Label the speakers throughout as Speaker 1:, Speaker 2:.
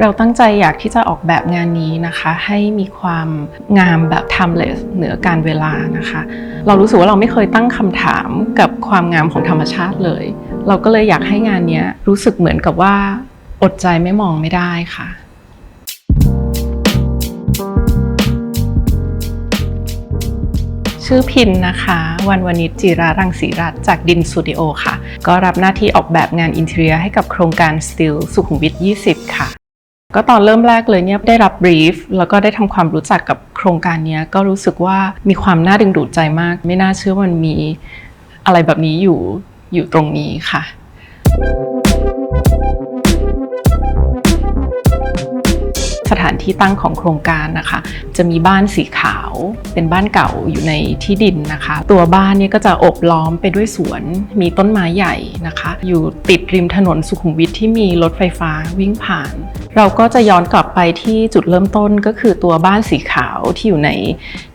Speaker 1: เราตั้งใจอยากที่จะออกแบบงานนี้นะคะ ให้มีความงามแบบ timeless เหนือการเวลานะคะ เรารู้สึกว่าเราไม่เคยตั้งคำถามกับความงามของธรรมชาติเลย เราก็เลยอยากให้งานนี้รู้สึกเหมือนกับว่าอดใจไม่มองไม่ได้ค่ะชื่อพินนะคะ วันวนิจจิรารังสีรัตจากดินสตูดิโอค่ะ ก็รับหน้าที่ออกแบบงานอินเทอร์ให้กับโครงการ Still สุขุมวิท 20 ค่ะ ก็ตอนเริ่มแรกเลยเนี่ยได้รับบรีฟแล้วก็ได้ทำความรู้จักกับโครงการนี้ก็รู้สึกว่ามีความน่าดึงดูดใจมาก ไม่น่าเชื่อว่ามันมีอะไรแบบนี้อยู่อยู่ตรงนี้ค่ะ สถานที่ตั้งของโครงการนะคะ จะมีบ้านสีขาวเป็นบ้านเก่าอยู่ในที่ดินนะคะ ตัวบ้านเนี่ยก็จะอบล้อมไปด้วยสวน มีต้นไม้ใหญ่นะคะ อยู่ติดริมถนนสุขุมวิทที่มีรถไฟฟ้าวิ่งผ่าน เราก็จะย้อนกลับไปที่จุดเริ่มต้นก็คือตัวบ้านสีขาวที่อยู่ใน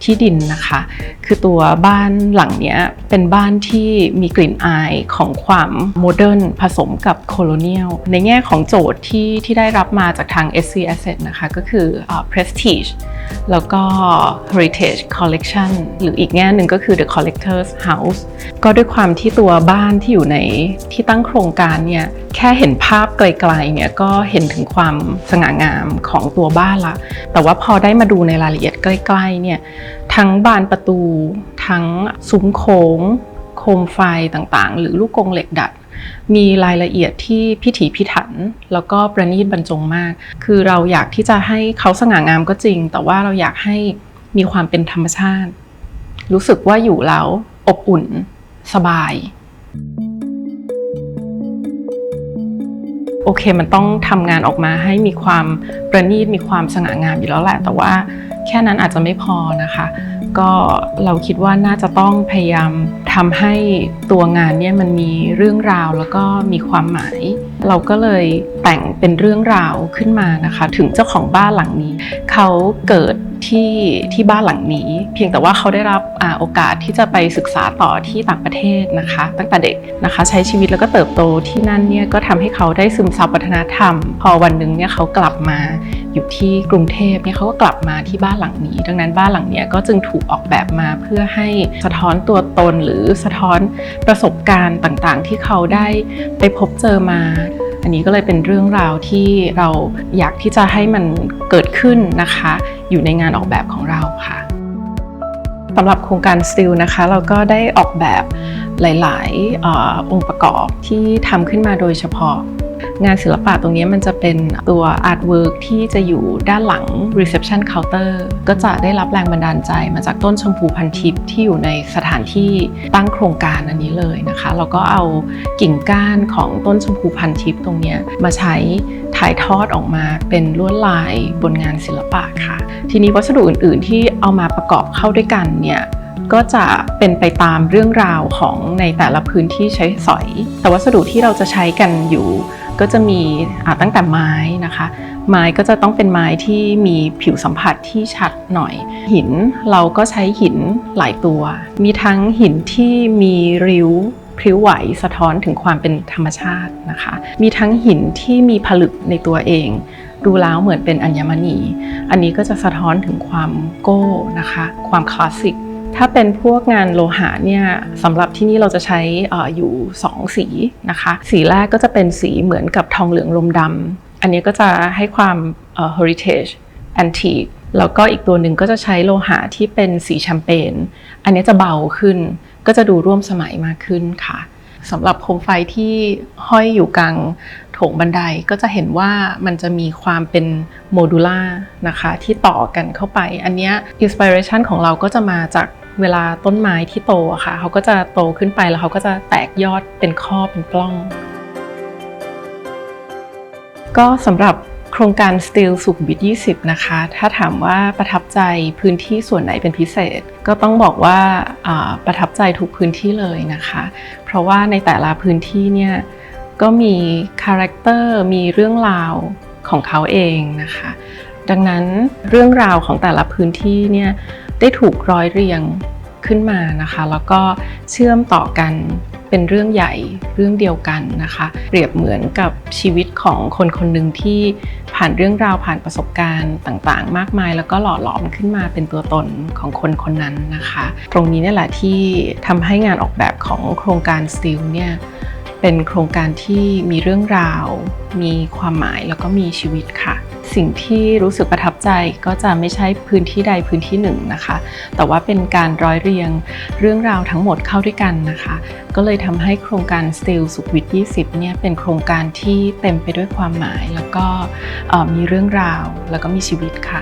Speaker 1: ที่ดินนะคะ คือตัวบ้านหลังเนี้ยเป็นบ้านที่มีกลิ่นอายของความโมเดิร์นผสมกับโคโลเนียลในแง่ของโจทย์ที่ที่ได้รับมาจากทาง SC Asset นะคะก็คือ Prestige แล้วก็ Heritage Collection หรืออีกแง่หนึ่งก็คือ The Collector's House ก็ด้วยความที่ตัวบ้านที่อยู่ในที่ตั้งโครงการเนี่ยแค่เห็นภาพไกลๆเนี่ยก็เห็นถึงความสง่างามของตัวบ้านละ แต่ว่าพอได้มาดูในรายละเอียดใกล้ๆเนี่ยทั้งบานประตู ทั้งซุ้มโค้งโคมไฟต่างๆ หรือลูกกงเหล็กดัด มีรายละเอียดที่พิถีพิถัน แล้วก็ประณีตบรรจงมาก คือเราอยากที่จะให้เขาสง่างามก็จริง แต่ว่าเราอยากให้มีความเป็นธรรมชาติ รู้สึกว่าอยู่แล้วอบอุ่นสบาย โอเคมันต้องทำงานออกมาให้มีความประณีตมีความสง่างามอยู่แล้วแหละ แต่ว่าแค่นั้นอาจจะไม่พอนะคะ ก็เราคิดว่าน่าจะต้องพยายามทำให้ตัวงานเนี่ยมันมีเรื่องราวแล้วก็มีความหมาย เราก็เลยแต่งเป็นเรื่องราวขึ้นมานะคะ ถึงเจ้าของบ้านหลังนี้ เขาเกิด ที่ที่บ้านหลังนี้ เพียงแต่ว่าเขาได้รับอโอกาสที่จะไปศึกษาต่อที่ต่างประเทศนะคะ ตั้งแต่เด็กนะคะใช้ชีวิตแล้วก็เติบโตที่นั่นเนี่ยก็ทำให้เขาได้ซึมซับวัฒนธรรม พอวันหนึ่งเนี่ยเขากลับมาอยู่ที่กรุงเทพเนี่ยเขาก็กลับมาที่บ้านหลังนี้ ดังนั้นบ้านหลังเนี้ยก็จึงถูกออกแบบมาเพื่อให้สะท้อนตัวตนหรือสะท้อนประสบการณ์ต่างๆ ที่เขาได้ไปพบเจอมา อันนี้ก็เลยเป็นเรื่องราวที่เราอยากที่จะให้มันเกิดขึ้นนะคะ อยู่ในงานออกแบบของเราค่ะสำหรับโครงการ s t ิ l นะคะ เราก็ได้ออกแบบ หลายๆอองค์ประกอบที่ทำขึ้นมาโดยเฉพาะ งานศิลปะตรงนี้มันจะเป็นตัวอาร์ตเวิร์กที่จะอยู่ด้านหลัง reception counter ก็จะได้รับแรงบันดาลใจมาจากต้นชมพูพันทิพย์ที่อยู่ในสถานที่ตั้งโครงการอันนี้เลยนะคะ แล้วก็เอากิ่งก้านของต้นชมพูพันทิพย์ตรงนี้มาใช้ถ่ายทอดออกมาเป็นลวดลายบนงานศิลปะค่ะ ทีนี้วัสดุอื่น ๆ ที่เอามาประกอบเข้าด้วยกันเนี่ย ก็จะเป็นไปตามเรื่องราวของในแต่ละพื้นที่ใช้สอย แต่วัสดุที่เราจะใช้กันอยู่ ก็จะมีตั้งแต่ไม้นะคะ ไม้ก็จะต้องเป็นไม้ที่มีผิวสัมผัสที่ชัดหน่อย หินเราก็ใช้หินหลายตัว มีทั้งหินที่มีริ้วพริ้วไหวสะท้อนถึงความเป็นธรรมชาตินะคะ มีทั้งหินที่มีผลึกในตัวเอง ดูแล้วเหมือนเป็นอัญมณี อันนี้ก็จะสะท้อนถึงความโก้นะคะ ความคลาสสิก ถ้าเป็นพวกงานโลหะเนี่ยสำหรับที่นี่เราจะใช้ออยู่ 2 สีนะคะ สีแรกก็จะเป็นสีเหมือนกับทองเหลืองลมดำอันนี้ก็จะให้ความ heritage antique แล้วก็อีกตัวหนึ่งก็จะใช้โลหะที่เป็นสีแชมเปญอันนี้จะเบาขึ้น ก็จะดูร่วมสมัยมากขึ้นค่ะสำหรับโคมไฟที่ห้อยอยู่กลางโถงบันไดก็จะเห็นว่ามันจะมีความเป็นโมดูล่านะคะที่ต่อกันเข้าไป อันนี้อินสปิเรชันของเราก็จะมาจาก เวลาต้นไม้ที่โตอะค่ะเขาก็จะโตขึ้นไปแล้วเขาก็จะแตกยอดเป็นข้อเป็นปล้อง ก็สำหรับโครงการ Steel สุขุมวิท20 นะคะ ถ้าถามว่าประทับใจพื้นที่ส่วนไหนเป็นพิเศษ ก็ต้องบอกว่าประทับใจทุกพื้นที่เลยนะคะ เพราะว่าในแต่ละพื้นที่เนี่ยก็มีคาแรคเตอร์มีเรื่องราวของเขาเองนะคะ ดังนั้นเรื่องราวของแต่ละพื้นที่เนี่ย ได้ถูกร้อยเรียงขึ้นมานะคะ แล้วก็เชื่อมต่อกันเป็นเรื่องใหญ่เรื่องเดียวกันนะคะ เปรียบเหมือนกับชีวิตของคนคนหนึ่งที่ผ่านเรื่องราวผ่านประสบการณ์ต่างๆ มากมาย แล้วก็หล่อหลอมขึ้นมาเป็นตัวตนของคนคนนั้นนะคะ ตรงนี้นี่แหละที่ทำให้งานออกแบบของโครงการ Still เนี่ย เป็นโครงการที่มีเรื่องราว มีความหมายแล้วก็มีชีวิตค่ะ สิ่งที่รู้สึกประทับใจก็จะไม่ใช่พื้นที่ใดพื้นที่หนึ่งนะคะ แต่ว่าเป็นการร้อยเรียงเรื่องราวทั้งหมดเข้าด้วยกันนะคะ ก็เลยทำให้โครงการ Still สุขวิท20 เนี่ยเป็นโครงการที่เต็มไปด้วยความหมาย แล้วก็มีเรื่องราวแล้วก็มีชีวิตค่ะ